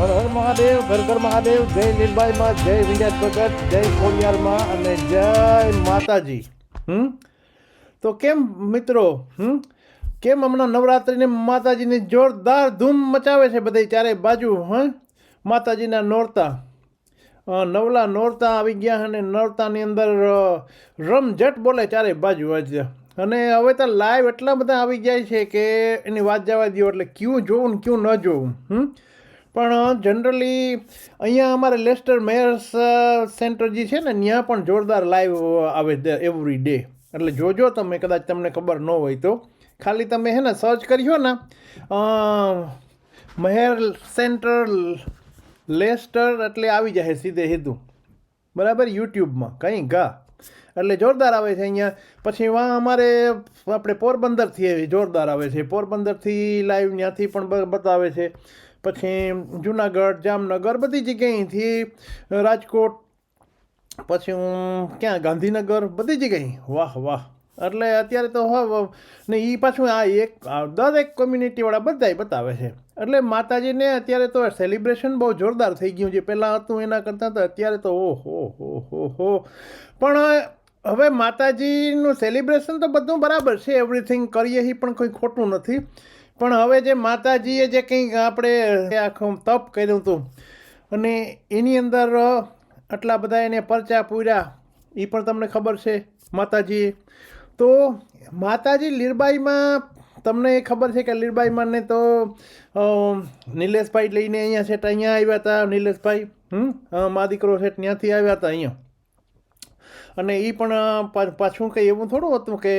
મહાદેવ, ઘર ઘર મહાદેવ, જય લીલબાઈમાં જય વિંડ્યાજ ભગત, જય ખોડિયારમાં અને જય માતાજી. હમ? તો કેમ મિત્રો? હમ? કેમ હમણાં નવરાત્રિને માતાજીની જોરદાર ધૂમ મચાવે છે બધા ચારે બાજુ, હ? માતાજીના નોરતા. નવલા નોરતા આવી ગયા અને નોરતાની અંદર રમઝટ બોલે ચારે બાજુ આજે. અને હવે તો લાઈવ એટલા બધા આવી જાય છે કે એની વાત જવા દો એટલે ક્યું જોવું ને ક્યું ન જોવું હમ? પણ જનરલી અહીંયા અમારે લેસ્ટર મેયર્સ સેન્ટર જે છે ને, ત્યાં પણ જોરદાર લાઈવ આવે એવરી ડે એટલે જોજો તમે, કદાચ તમને ખબર ન હોય તો. ખાલી તમે હે ને સર્ચ કર્યો ને મહેર સેન્ટર, લેસ્ટર, એટલે આવી જાય સીધે સીધું. બરાબર? યુટ્યુબમાં, કંઈ ગા. એટલે જોરદાર આવે છે અહીંયા. પછી વાં અમારે, આપણે પોરબંદરથી જોરદાર આવે છે. પોરબંદરથી લાઈવ ત્યાંથી પણ બતાવે છે. પછી જુનાગઢ, જામનગર બધી જગ્યાએથી રાજકોટ, પછી હું ક્યાં ગાંધીનગર બધી જગ્યાએ વાહ વાહ. એટલે અત્યારે તો ને એ પાછું આ એક દરેક કોમ્યુનિટીવાળા બધાય બતાવે છે. એટલે માતાજીને અત્યારે તો સેલિબ્રેશન બહુ જોરદાર થઈ ગયું છે. પહેલાં હતું એના કરતાં તો અત્યારે તો ઓહો હો હો હો પણ હવે માતાજીનું સેલિબ્રેશન તો બધું બરાબર છે. એવરીથિંગ કરીએ એ પણ કોઈ ખોટું નથી. પણ હવે જે માતાજીએ જે કંઈક આપણે આખું તપ કર્યું હતું, અને એની અંદર આટલા બધા એને પરચા પૂર્યા એ પણ તમને ખબર છે માતાજીએ. તો માતાજી લીરબાઈમાં, તમને એ ખબર છે કે લીરબાઈમાં ને તો નિલેશભાઈ લઈને અહીંયા છે અહીંયા આવ્યા હતા, નિલેશભાઈ, હમ મા દીકરો છે ત્યાંથી આવ્યા હતા અહીંયા. અને એ પણ પાછું કંઈ એવું થોડું હતું કે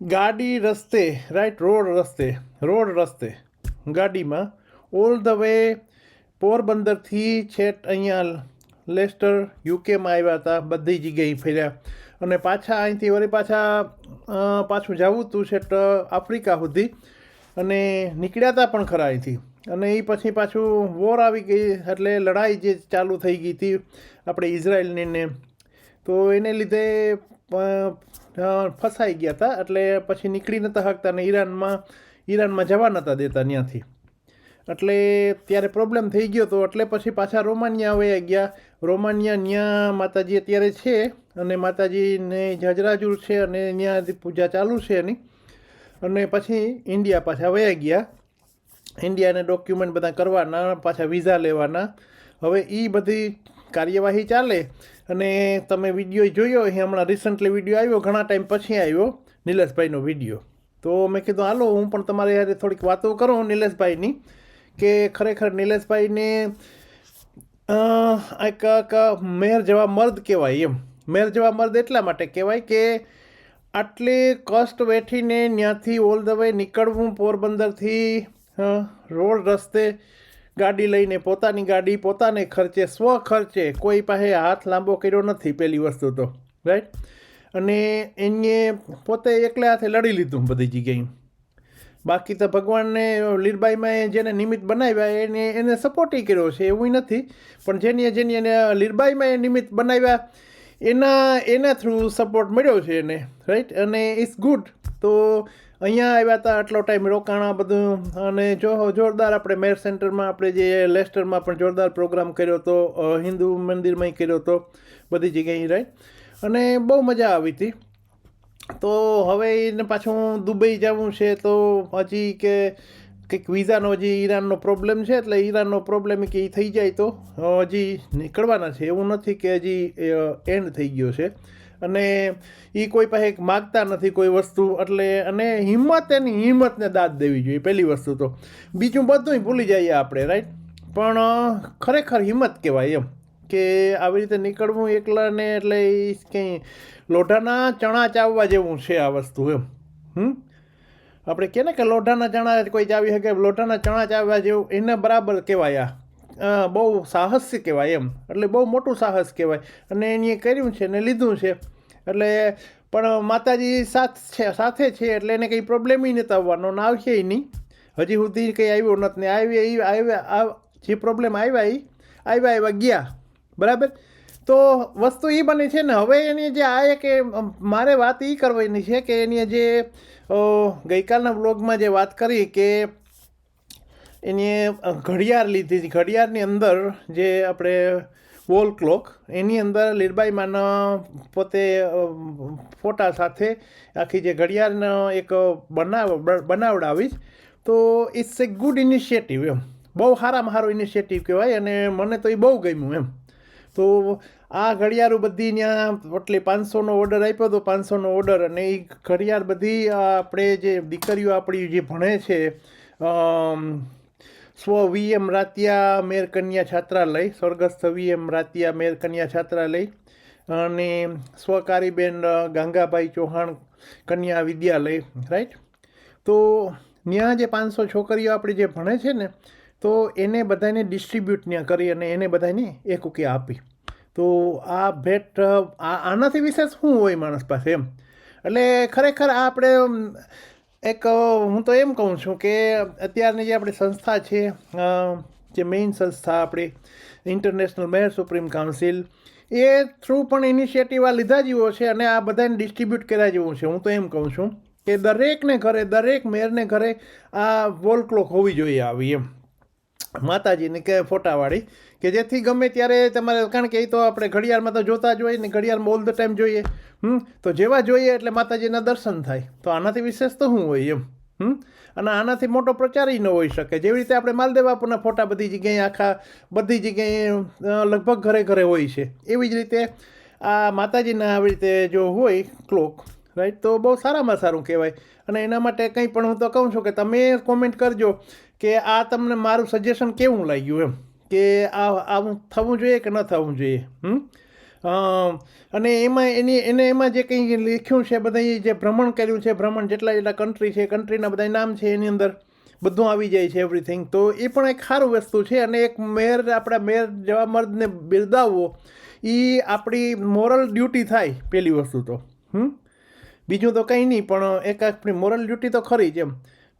ગાડી રસ્તે રાઈટ રોડ રસ્તે રોડ રસ્તે, ગાડીમાં ઓલ ધ વે પોરબંદરથી છેટ અહીંયા લેસ્ટર યુકેમાં આવ્યા હતા, બધી જગ્યાએ ફર્યા. અને પાછા અહીંથી વળી પાછા પાછું જવું હતું છેટ આફ્રિકા સુધી. અને નીકળ્યા હતા પણ ખરા અહીંથી. અને એ પછી પાછું વોર આવી ગઈ, એટલે લડાઈ જે ચાલુ થઈ ગઈ હતી, આપણે ઇઝરાયલની ને. તો એને લીધે ફસાઈ ગયા હતા એટલે પછી નીકળી નહોતા શકતા અને ઈરાનમાં ઈરાનમાં જવા નહોતા દેતા ત્યાંથી એટલે ત્યારે પ્રોબ્લેમ થઈ ગયો તો એટલે પછી પાછા રોમાનિયા વયા ગયા. રોમાનિયા ત્યાં માતાજી અત્યારે છે અને માતાજીને જજરાજુર છે અને ત્યાંથી પૂજા ચાલુ છે એની. અને પછી ઇન્ડિયા પાછા વયા ગયા. ઇન્ડિયાને ડોક્યુમેન્ટ બધા કરવાના, પાછા વિઝા લેવાના. હવે એ બધી કાર્યવાહી ચાલે અને તમે વીડિયો જોયો, એ હમણાં રિસન્ટલી વીડિયો આવ્યો, ઘણા ટાઈમ પછી આવ્યો, નિલેશભાઈનો વીડિયો તો મેં કીધું, હાલો, હું પણ તમારે યારે થોડીક વાતો કરું નિલેશભાઈની, કે ખરેખર નિલેશભાઈને એક મેર જેવા મર્દ કહેવાય એમ. મેર જેવા મર્દ એટલા માટે કહેવાય કે આટલી કષ્ટ વેઠીને ત્યાંથી ઓલ ધ વે નીકળવું પોરબંદરથી રોડ રસ્તે ગાડી લઈને પોતાની ગાડી, પોતાને ખર્ચે, સ્વ ખર્ચે કોઈ પાસે હાથ લાંબો કર્યો નથી પહેલી વસ્તુ તો રાઈટ અને એને પોતે એકલા હાથે લડી લીધું બધી જગ્યાએ. બાકી તો ભગવાનને, લીરબાઈમાં જેને નિમિત્ત બનાવ્યા, એને એને સપોર્ટય કર્યો છે, એવું નથી. પણ જેની જેની એને લીરબાઈમાં એ નિમિત્ત બનાવ્યા, એના એના થ્રુ સપોર્ટ મળ્યો છે એને રાઈટ અને ઇટ્સ ગુડ તો અહીંયા આવ્યા હતા આટલો ટાઈમ રોકાણા બધું. અને જો જોરદાર આપણે મેર સેન્ટરમાં આપણે જે લેસ્ટરમાં પણ જોરદાર પ્રોગ્રામ કર્યો હતો હિન્દુ મંદિરમાં કર્યો હતો, બધી જગ્યાએ રાઈટ અને બહુ મજા આવી હતી. તો હવે એને પાછું દુબઈ જવું છે તો હજી કે કંઈક વિઝાનો હજી ઈરાનનો પ્રોબ્લેમ છે, એટલે ઈરાનનો પ્રોબ્લેમ કે એ થઈ જાય તો હજી નીકળવાના છે. એવું નથી કે હજી એન્ડ થઈ ગયો છે. અને એ કોઈ પાસે માગતા નથી કોઈ વસ્તુ, એટલે અને હિંમત, એની હિંમતને દાદ દેવી જોઈએ, પહેલી વસ્તુ તો. બીજું બધું ભૂલી જઈએ આપણે રાઈટ પણ ખરેખર હિંમત કહેવાય એમ, કે આવી રીતે નીકળવું એકલાને એટલે કંઈ લોઢાના ચણા ચાવવા જેવું છે આ વસ્તુ એમ, હમ? આપણે કહે ને કે લોઢાના ચણા કોઈ ચાવી શકે, લોઢાના ચણા ચાવવા જેવું, એને બરાબર કહેવાય આ. બહુ સાહસ કહેવાય એમ. એટલે બહુ મોટું સાહસ કહેવાય. અને એને કર્યું છે ને લીધું છે. એટલે, પણ માતાજી સાથ છે, સાથે છે, એટલે એને કંઈ પ્રોબ્લેમ નથી આવવાનો ને આવશે નહીં. હજી સુધી કંઈ આવ્યો નથી ને આવી આવ્યા જે પ્રોબ્લેમ આવ્યા એ આવ્યા આવ્યા ગયા. બરાબર? તો વસ્તુ એ બની છે ને, હવે એની જે આ એક મારે વાત એ કરવાની છે કે એની જે ગઈકાલના બ્લોગમાં જે વાત કરી કે એની ઘડિયાળ લીધી ઘડિયાળની અંદર જે આપણે વોલ ક્લોક એની અંદર લીરબાઈમાંના પોતે ફોટા સાથે આખી જે ઘડિયાળનો એક બનાવ બનાવડાવી તો ઇટ્સ એ ગુડ ઇનિશિયેટિવ એમ. બહુ સારામાં સારો ઇનિશિયેટિવ કહેવાય અને મને તો એ બહુ ગમ્યું એમ. તો આ ઘડિયાળો બધી ત્યાં એટલે પાંચસોનો ઓર્ડર આપ્યો હતો પાંચસોનો ઓર્ડર અને એ ઘડિયાળ બધી આપણે જે દીકરીઓ આપણી જે ભણે છે સ્વ વીએમ રાતિયા મેર કન્યા છાત્રાલય, સ્વર્ગસ્થ વીએમ રાતિયા મેર કન્યા છાત્રાલય, અને સ્વકારીબેન ગાંગાભાઈ ચૌહાણ કન્યા વિદ્યાલય રાઈટ તો ત્યાં જે પાંચસો છોકરીઓ આપણે જે ભણે છે ને, તો એને બધાને ડિસ્ટ્રીબ્યુટ ત્યાં કરી અને એને બધાને એક ઉકી આપી. તો આ ભેટ આનાથી વિશેષ શું હોય માણસ પાસે એમ? એટલે ખરેખર આપણે એક હું તો એમ કહું છું કે અત્યારની જે આપણી સંસ્થા છે જે મેઇન સંસ્થા આપણી ઇન્ટરનેશનલ મેયર સુપ્રીમ કાઉન્સિલ એ થ્રુ પણ ઇનિશિયેટિવ આ લીધા જેવો છે અને આ બધાને ડિસ્ટ્રીબ્યુટ કર્યા જેવું છે. હું તો એમ કહું છું કે દરેકને ઘરે, દરેક મેયરને ઘરે આ વોલ ક્લોક હોવી જોઈએ આવી એમ. માતાજીની કે ફોટાવાળી કે જેથી ગમે ત્યારે તમારે, કારણ કે એ તો આપણે ઘડિયાળમાં તો જોતા જ હોય ને, ઘડિયાળમાં ઓલ ધ ટાઈમ જોઈએ. હમ, તો જેવા જોઈએ એટલે માતાજીના દર્શન થાય. તો આનાથી વિશેષ તો શું હોય એમ? હમ, અને આનાથી મોટો પ્રચાર ન હોઈ શકે. જેવી રીતે આપણે માલદેવ બાપુના ફોટા બધી જગ્યાએ, આખા બધી જગ્યાએ લગભગ ઘરે ઘરે હોય છે. એવી જ રીતે આ માતાજીના આવી રીતે જો હોય ક્લોક રાઈટ તો બહુ સારામાં સારું કહેવાય. અને એના માટે કંઈ પણ હું તો કહું છું કે તમે કોમેન્ટ કરજો કે આ તમને મારું સજેશન કેવું લાગ્યું એમ? કે આ આવું થવું જોઈએ કે ન થવું જોઈએ અને એમાં એની, એને એમાં જે કંઈ લખ્યું છે બધા જે ભ્રમણ કર્યું છે, ભ્રમણ જેટલા જેટલા કન્ટ્રી છે કન્ટ્રીના બધા નામ છે એની અંદર, બધું આવી જાય છે એવરીથિંગ તો એ પણ એક સારું વસ્તુ છે અને એક મેયર આપણા મેયર જેવા મર્દને બિરદાવવો એ આપણી મોરલ ડ્યુટી થાય પહેલી વસ્તુ તો, હમ? બીજું તો કંઈ નહીં, પણ એક આપણી મોરલ ડ્યુટી તો ખરી જ એમ.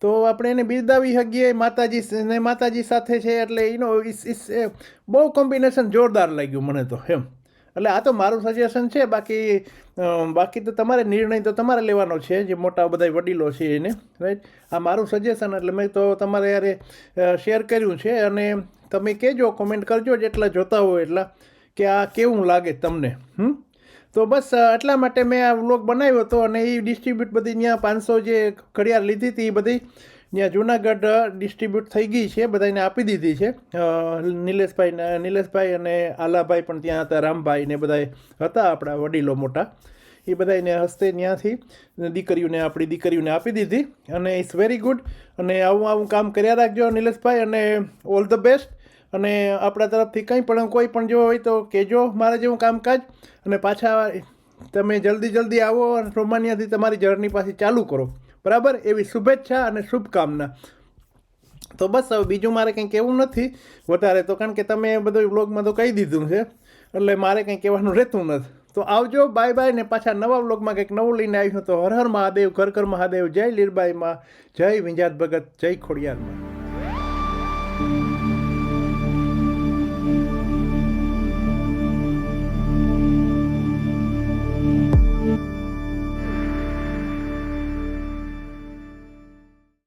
તો આપણે એને બિરદાવી શકીએ, માતાજી ને માતાજી સાથે છે એટલે એનો બહુ કોમ્બિનેશન જોરદાર લાગ્યું મને તો, એમ. એટલે આ તો મારું સજેશન છે, બાકી બાકી તો તમારે નિર્ણય તો તમારે લેવાનો છે, જે મોટા બધા વડીલો છે એને રાઈટ આ મારું સજેશન એટલે મેં તો તમારે યારે શેર કર્યું છે અને તમે કહેજો કોમેન્ટ કરજો, જેટલા જોતા હોય એટલા, કે આ કેવું લાગે તમને, હમ? તો બસ એટલા માટે મેં આ વ્લોગ બનાવ્યો હતો અને એ ડિસ્ટ્રીબ્યુટ બધી ત્યાં પાંચસો જે ઘડિયાળ લીધી હતી એ બધી ત્યાં જુનાગઢ ડિસ્ટ્રીબ્યુટ થઈ ગઈ છે બધાને આપી દીધી છે. નિલેશભાઈ નિલેશભાઈ અને આલાભાઈ પણ ત્યાં હતા, રામભાઈ ને બધા હતા આપણા વડીલો મોટા. એ બધાને હસ્તે ત્યાંથી દીકરીઓને, આપણી દીકરીઓને આપી દીધી અને ઇટ્સ વેરી ગુડ. અને આવું આવું કામ કર્યા રાખજો નિલેશભાઈ અને ઓલ ધ બેસ્ટ. અને આપણા તરફથી કંઈ પણ, કોઈ પણ જો હોય તો કહેજો મારા જેવું કામકાજ. અને પાછા તમે જલ્દી જલ્દી આવો અને રોમાનિયાથી તમારી જર્ની પાછી ચાલુ કરો. બરાબર? એવી શુભેચ્છા અને શુભકામના. તો બસ હવે બીજું મારે કંઈ કહેવું નથી વધારે તો, કારણ કે તમે બધું વ્લોગમાં તો કહી દીધું છે. એટલે મારે કંઈ કહેવાનું રહેતું નથી. તો આવજો, બાય બાય ને પાછા નવા વ્લોગમાં કંઈક નવું લઈને આવ્યું તો હર હર મહાદેવ, ઘર ઘર મહાદેવ, જય લીરબાઈમાં, જય વિંજાત ભગત, જય ખોડિયારમાં.